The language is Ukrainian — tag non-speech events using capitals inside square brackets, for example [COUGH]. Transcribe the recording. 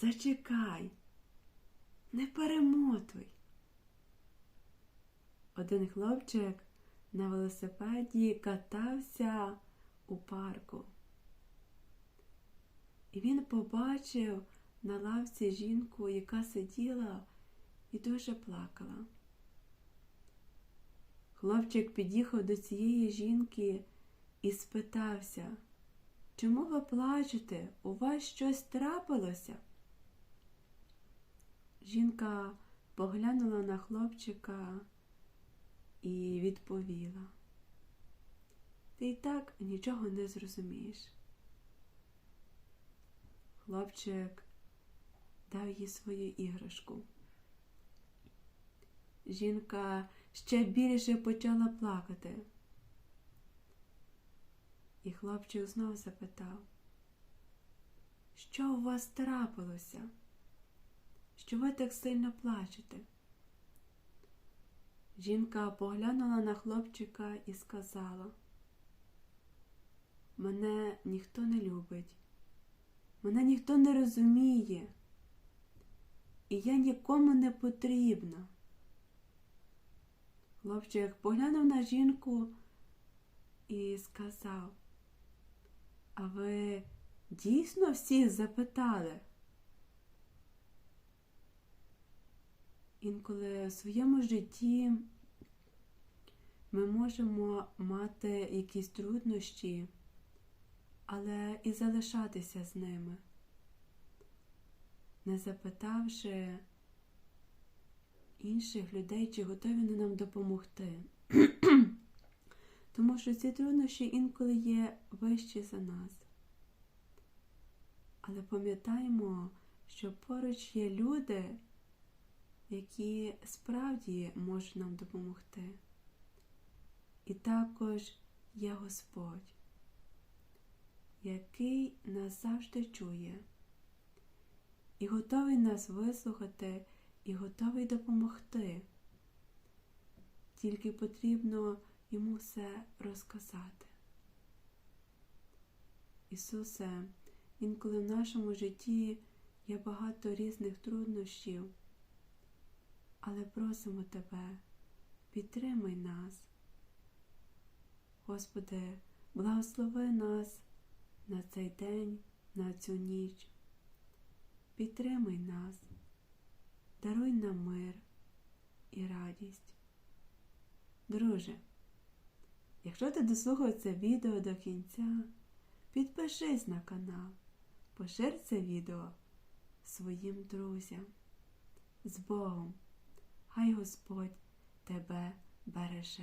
зачекай, не перемотуй. Один хлопчик на велосипеді катався у парку. І він побачив на лавці жінку, яка сиділа і дуже плакала. Хлопчик під'їхав до цієї жінки і спитався, чому ви плачете? У вас щось трапилося? Жінка поглянула на хлопчика і відповіла. Ти й так нічого не зрозумієш. Хлопчик дав їй свою іграшку. Жінка ще більше почала плакати. І хлопчик знов запитав, що у вас трапилося? Що ви так сильно плачете? Жінка поглянула на хлопчика і сказала, мене ніхто не любить, мене ніхто не розуміє, і я нікому не потрібна. Хлопчик поглянув на жінку і сказав, а ви дійсно всіх запитали? Інколи в своєму житті ми можемо мати якісь труднощі, але і залишатися з ними, не запитавши інших людей, чи готові вони нам допомогти. [CLEARS THROAT] Тому що ці труднощі інколи є вищі за нас. Але пам'ятаємо, що поруч є люди, які справді можуть нам допомогти. І також є Господь, який нас завжди чує і готовий нас вислухати, і готовий допомогти. Тільки потрібно йому все розказати. Ісусе, інколи в нашому житті є багато різних труднощів, але просимо Тебе, підтримай нас. Господи, благослови нас на цей день, на цю ніч. Підтримай нас, даруй нам мир і радість. Друже, якщо ти дослухав це відео до кінця, підпишись на канал, пошир це відео своїм друзям. З Богом! Хай Господь тебе береже.